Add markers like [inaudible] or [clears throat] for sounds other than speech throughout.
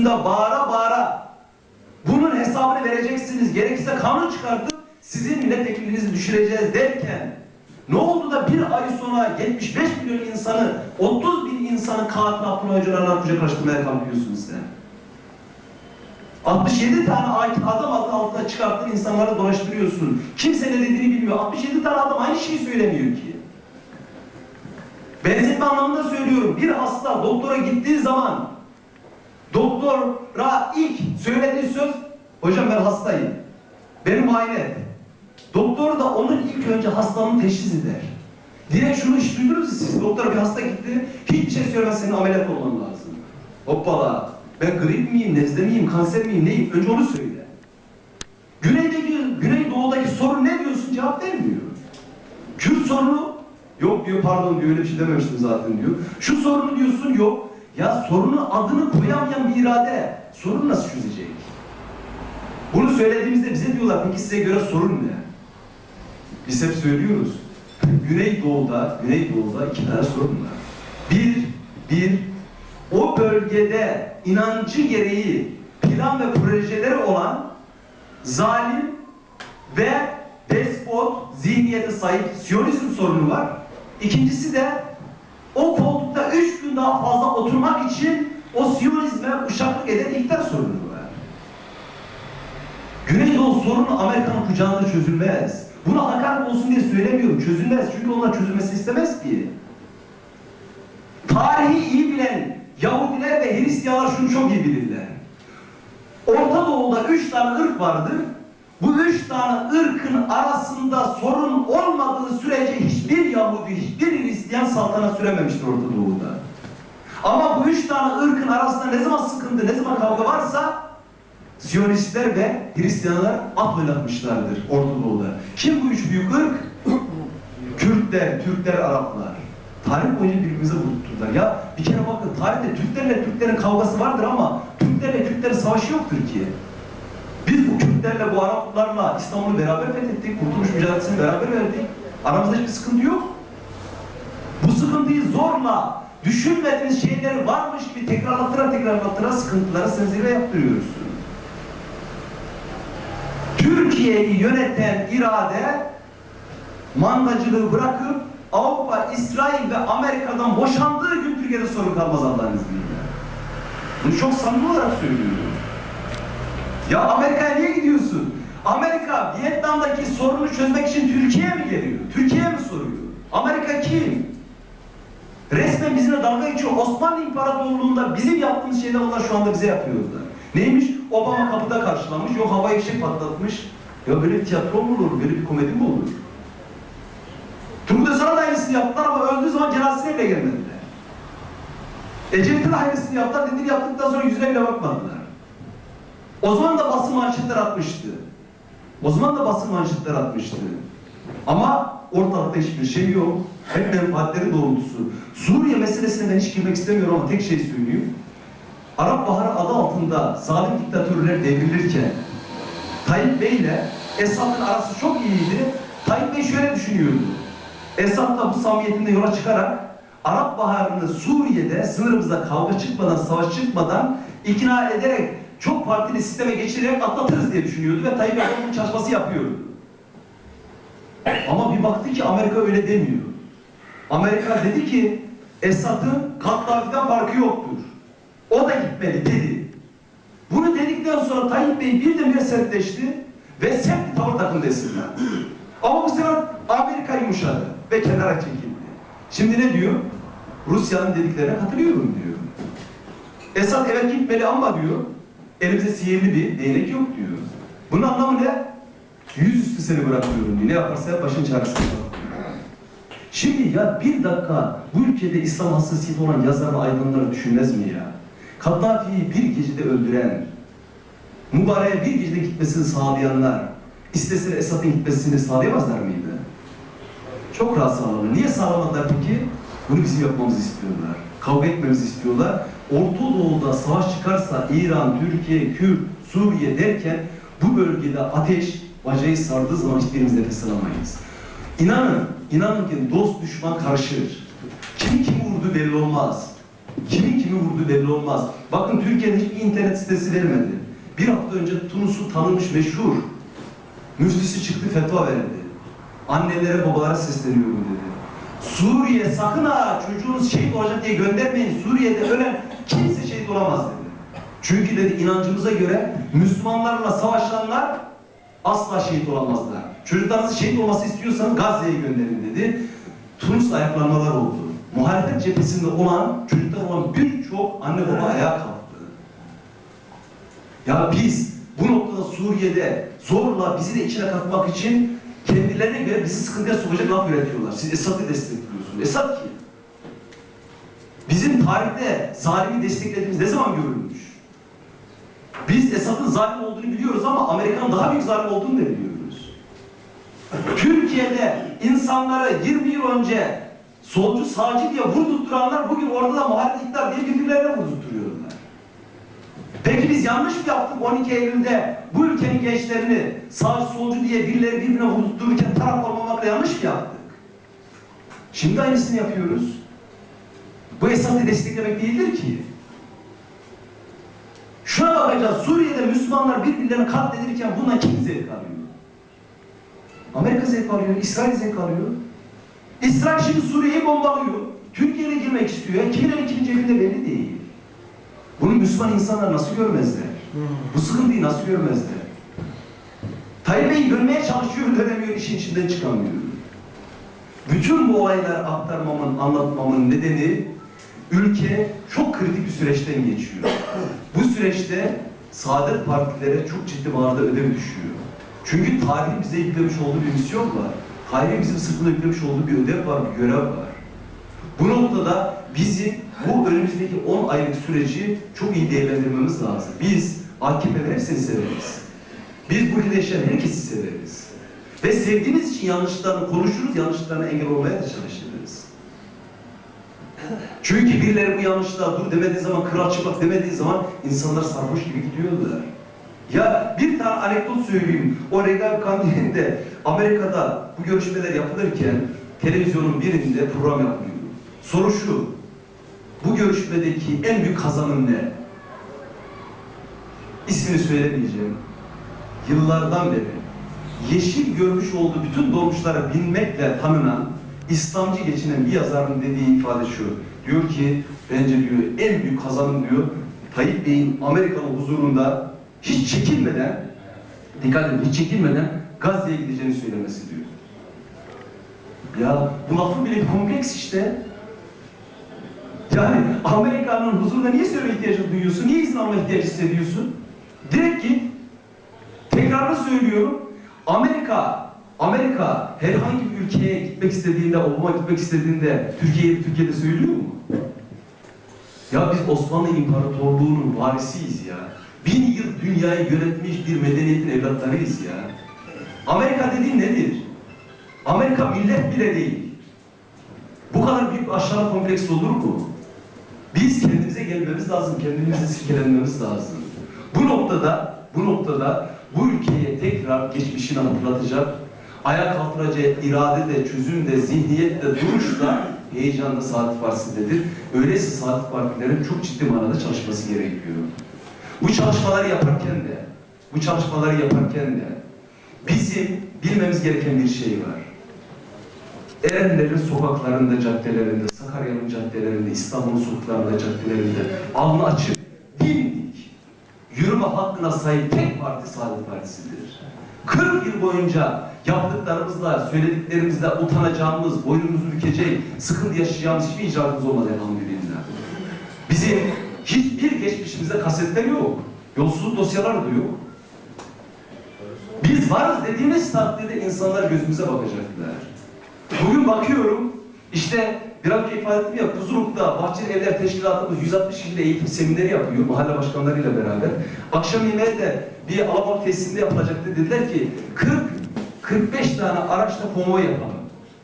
kürsüsünde bağıra bağıra bunun hesabını vereceksiniz. Gerekirse kanun çıkartıp sizin milletvekilinizi düşüreceğiz derken ne oldu da bir ay sonra 75 milyon insanı 30 bin insanı katil Abdullah Öcalan'a kucaklaştırmaya kalkıyorsun sen? 67 tane adam adı altında çıkarttın insanları dolaştırıyorsun. Kimse ne dediğini bilmiyor. 67 tane adam aynı şeyi söylemiyor ki. Benzetme anlamında söylüyorum. Bir hasta doktora gittiği zaman doktora ilk söylediği söz hocam ben hastayım. Beni muayene et. Doktor da onun ilk önce hastalığını teşhis eder. Direkt şunu hiç duydunuz siz? Doktora bir hasta gitti. Hiçbir şey söylemez senin ameliyat olman lazım. Hoppala. Ben grip miyim, nezle miyim, kanser miyim, neyim? Önce onu söyle. Güneydeki, Güneydoğu'daki sorun ne diyorsun? Cevap vermiyor. Kürt sorunu yok diyor pardon diyor öyle bir şey dememiştim zaten diyor. Şu sorunu diyorsun yok. Ya sorunun adını koyamayan bir irade sorunu nasıl çözecek? Bunu söylediğimizde bize diyorlar peki size göre sorun ne? Biz hep söylüyoruz. Güneydoğu'da, Güneydoğu'da iki tane sorun var. Bir, bir, o bölgede inancı gereği plan ve projeleri olan zalim ve despot zihniyete sahip Siyonizm sorunu var. İkincisi de o koltukta üç gün daha fazla oturmak için o Siyonizme uşaklık eden iktidar sorunu var. Güneydoğu sorunu Amerika'nın kucağında çözülmez. Buna hakaret olsun diye söylemiyorum. Çözülmez. Çünkü onlar çözülmesini istemez ki. Tarihi iyi bilen Yahudiler ve Hristiyanlar şunu çok iyi bilirler. Orta Doğu'da üç tane ırk vardır. Bu üç tane ırkın arasında sorun olmadığı sürece hiçbir Yahudi, hiçbir Hristiyan saltanat sürememiştir Orta Doğu'da. Ama bu üç tane ırkın arasında ne zaman sıkıntı, ne zaman kavga varsa Siyonistler ve Hristiyanlar at oynatmışlardır Orta Doğu'da. Kim bu üç büyük ırk? [clears throat] Kürtler, Türkler, Araplar. Tarih boyunca birbirimize vurtturdular. Ya bir kere bakın tarihte Türklerle Türklerin kavgası vardır ama Türklerle Türklerin savaşı yoktur ki. Biz bu Kürtlerle, bu Araplarla İstanbul'u beraber fethettik, kurtuluş mücadelesini beraber verdik. Aramızda hiçbir sıkıntı yok. Bu sıkıntıyı zorla, düşünmediğiniz şeyleri varmış gibi tekrarlattıra tekrarlattıra sıkıntılara senzire yaptırıyoruz. Türkiye'yi yöneten irade mandacılığı bırakıp Avrupa, İsrail ve Amerika'dan boşandığı gün Türkiye'de sorun kalmaz Allah'ın izniyle. Bunu çok samimi olarak söylüyorum. Ya Amerika'ya niye gidiyorsun? Amerika Vietnam'daki sorunu çözmek için Türkiye'ye mi geliyor? Türkiye'ye mi soruyor? Amerika kim? Resmen bizimle dalga geçiyor. Osmanlı İmparatorluğu'nda bizim yaptığımız şeyler onlar şu anda bize yapıyorlar. Neymiş? Obama kapıda karşılamış, yok hava fişek patlatmış. Ya böyle bir tiyatro mu olur, böyle bir komedi mi olur? Turgut Özal'a da aynısını yaptılar ama öldüğü zaman cenazesine bile gelmediler. Ecevit'in de aynısını yaptılar, dediğini yaptıktan sonra yüzüne bile bakmadılar. O zaman da basın manşetler atmıştı. O zaman da basın manşetler atmıştı. Ama ortalıkta hiçbir şey yok. Hep menfaatleri doğrultusu. Suriye meselesine ben hiç girmek istemiyorum ama tek şey söyleyeyim. Arap Baharı adı altında zalim diktatörler devrilirken Tayyip Bey ile Esad'ın arası çok iyiydi. Tayyip Bey şöyle düşünüyordu. Esad'la bu samimiyetinde yola çıkarak Arap Baharı'nı Suriye'de sınırımızda kavga çıkmadan, savaş çıkmadan ikna ederek çok partili sisteme geçirerek atlatırız diye düşünüyordu ve Tayyip Erdoğan'ın çalışması yapıyordu. Ama bir baktı ki Amerika öyle demiyor. Amerika dedi ki Esad'ın Kaddafi'den farkı yoktur. O da gitmeli dedi. Bunu dedikten sonra Tayyip Bey birdenbire sertleşti ve sert bir tavır takındı Esad'a. Ama bu sefer Amerika yumuşadı ve kenara çekildi. Şimdi ne diyor? Rusya'nın dediklerine katılıyorum diyor. Esad evet gitmeli ama diyor, elimizde sihirli bir değnek yok diyor. Bunun anlamı ne? Yüzüstü seni bırakıyorum diyor. Ne yaparsa yap başın çaresine. Şimdi ya bir dakika bu ülkede İslam hassasiyeti olan yazar ve aydınları düşünmez mi ya? Kaddafi'yi bir gecede öldüren, Mübarek'e bir gecede gitmesini sağlayanlar, isteseler Esad'ın gitmesini sağlayamazlar mıydı? Çok rahat sağladılar. Niye sağlamadılar peki? Bunu bizim yapmamızı istiyorlar. Kavga etmemizi istiyorlar. Orta Doğu'da savaş çıkarsa İran, Türkiye, Kürt, Suriye derken bu bölgede ateş bacayı sardığı zaman hiçbirimiz nefes alamayız. İnanın, inanın ki dost düşman karışır. Kim kim vurdu belli olmaz. Kimin kimi vurduğu belli olmaz. Bakın Türkiye'de hiçbir internet sitesi vermedi. Bir hafta önce Tunus'un tanınmış meşhur müftüsü çıktı fetva verdi. Annelere babalara sesleniyorum dedi. Suriye sakın ha çocuğunuz şehit olacak diye göndermeyin. Suriye'de ölen kimse şehit olamaz dedi. Çünkü dedi inancımıza göre Müslümanlarla savaşanlar asla şehit olamazlar. Çocuklarınızın şehit olması istiyorsanız Gazze'ye gönderin dedi. Tunus ayaklanmalar oldu. Muhalefet cephesinde olan, çocuklar olan birçok anne baba ayağa kalktı. Ya biz bu noktada Suriye'de zorla bizi de içine katmak için kendilerine göre bizi sıkıntıya sokacak laf üretiyorlar. Siz Esad'ı destekliyorsunuz. Esad kim? Bizim tarihte zalimi desteklediğimiz ne zaman görülmüş? Biz Esad'ın zalim olduğunu biliyoruz ama Amerika'nın daha büyük zalim olduğunu da biliyoruz. Türkiye'de insanları 20 yıl önce solcu sağcı diye vurdurtturanlar bugün orada da muhalefet iktidar diye birbirlerine vurdurtturuyorlar. Peki biz yanlış mı yaptık 12 Eylül'de bu ülkenin gençlerini sağcı solcu diye birileri birbirine vurdurtururken taraf olmamakla yanlış mı yaptık? Şimdi aynısını yapıyoruz. Bu Esad'ı desteklemek değildir ki. Şuna bakacağız, Suriye'de Müslümanlar birbirlerini katledilirken bundan kim zevk alıyor? Amerika zevk alıyor, İsrail zevk alıyor. İsrail şimdi Suriye'yi bombalıyor. Türkiye'ye girmek istiyor. Kimin kimin cebinde belli değil. Bunu Müslüman insanlar nasıl görmezler? Bu sıkıntıyı nasıl görmezler? Tayyip Bey dönmeye çalışıyor, dönemiyor, işin içinden çıkamıyor. Bütün bu olayları aktarmamın, anlatmamın nedeni ülke çok kritik bir süreçten geçiyor. Bu süreçte Saadet Partilere çok ciddi manada ödev düşüyor. Çünkü tarihin bize yüklemiş olduğu bir misyon var. Tarihin bizim sırtına yüklemiş olduğu bir ödev var, bir görev var. Bu noktada bizim bu önümüzdeki 10 aylık süreci çok iyi değerlendirmemiz lazım. Biz AKP'leri hepsini severiz. Biz bu ülkede yaşayan herkesi severiz. Ve sevdiğimiz için yanlışlarını konuşuruz, yanlışlarına engel olmaya da çalışırız. Çünkü birileri bu yanlışlığa dur demediği zaman, kral çıplak demediği zaman insanlar sarhoş gibi gidiyorlar. Ya bir tane anekdot söyleyeyim. O Regal Kandili'nde Amerika'da bu görüşmeler yapılırken televizyonun birinde program yapılıyor. Soru şu. Bu görüşmedeki en büyük kazanım ne? İsmini söylemeyeceğim. Yıllardan beri yeşil görmüş olduğu bütün dolmuşlara binmekle tanınan İslamcı geçinen bir yazarın dediği ifade şu. Diyor ki bence diyor en büyük kazanım diyor Tayyip Bey'in Amerika'nın huzurunda hiç çekinmeden dikkat edin hiç çekinmeden Gazze'ye gideceğini söylemesi diyor. Ya bu lafın bile bir kompleks işte. Yani Amerika'nın huzuruna niye söyleme ihtiyacı duyuyorsun? Niye izin alma ihtiyacı hissediyorsun? Direkt git. Tekrarını söylüyorum. Amerika, Amerika herhangi bir ülkeye gitmek istediğinde, Obama gitmek istediğinde Türkiye'ye Türkiye'de söylüyor mu? Ya biz Osmanlı İmparatorluğu'nun varisiyiz ya. Bin yıl dünyayı yönetmiş bir medeniyetin evlatlarıyız ya. Amerika dediğin nedir? Amerika millet bile değil. Bu kadar büyük bir aşağı kompleks olur mu? Biz kendimize gelmemiz lazım, kendimizi silkelenmemiz lazım. Bu noktada, bu noktada bu ülkeye tekrar geçmişini hatırlatacak, ayağa kaldıracak irade de, çözüm de, zihniyet de, duruş da heyecan da Saadet Partisi'ndedir. Öyleyse Saadet Partilerin çok ciddi manada çalışması gerekiyor. Bu çalışmaları yaparken de, bu çalışmaları yaparken de bizim bilmemiz gereken bir şey var. Erenlerin sokaklarında, caddelerinde, Sakarya'nın caddelerinde, İstanbul'un sokaklarında, caddelerinde alnı açık, dimdik, yürüme hakkına sahip tek parti Saadet Partisi'dir. 40 yıl boyunca yaptıklarımızla, söylediklerimizle utanacağımız, boynumuzu bükecek, sıkıntı yaşayacağımız hiçbir icraatımız olmadı elhamdülillah. Bizim hiçbir geçmişimizde kasetler yok. Yolsuzluk dosyalar da yok. Biz varız dediğimiz takdirde insanlar gözümüze bakacaklar. Bugün bakıyorum, işte biraz önce ifade ettim ya, Kuzuluk'ta Bahçeli Evler Teşkilatımız 160 kişiyle eğitim semineri yapıyor, mahalle başkanlarıyla beraber. Akşam yemeği de bir Alabama tesisinde yapılacaktı. Dediler ki 40 45 tane araçla konvoy yapalım.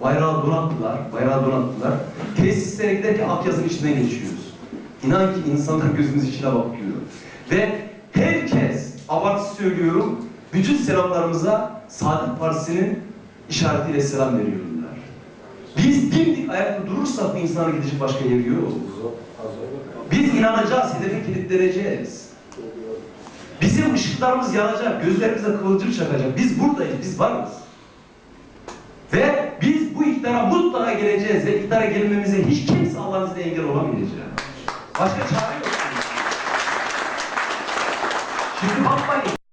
Bayrağı donattılar, bayrağı donattılar. Tesislere giderken Akyaz'ın içinden geçiyoruz. İnan ki insanlar gözümüz içine bakıyor. Ve herkes, abartı söylüyorum, bütün selamlarımıza Saadet Partisi'nin işaretiyle selam veriyorlar. Biz dimdik ayakta durursak bu insana gidecek başka yer yok. Biz inanacağız, hedefe kilitleneceğiz. Bizim ışıklarımız yanacak, gözlerimize kıvılcım çakacak. Biz buradayız, biz varız. Ve biz bu iktidara mutlaka geleceğiz ve iktidara gelmemize hiç kimse Allah'ın engel olamayacak. Başka çare yok. Şimdi bakmayın.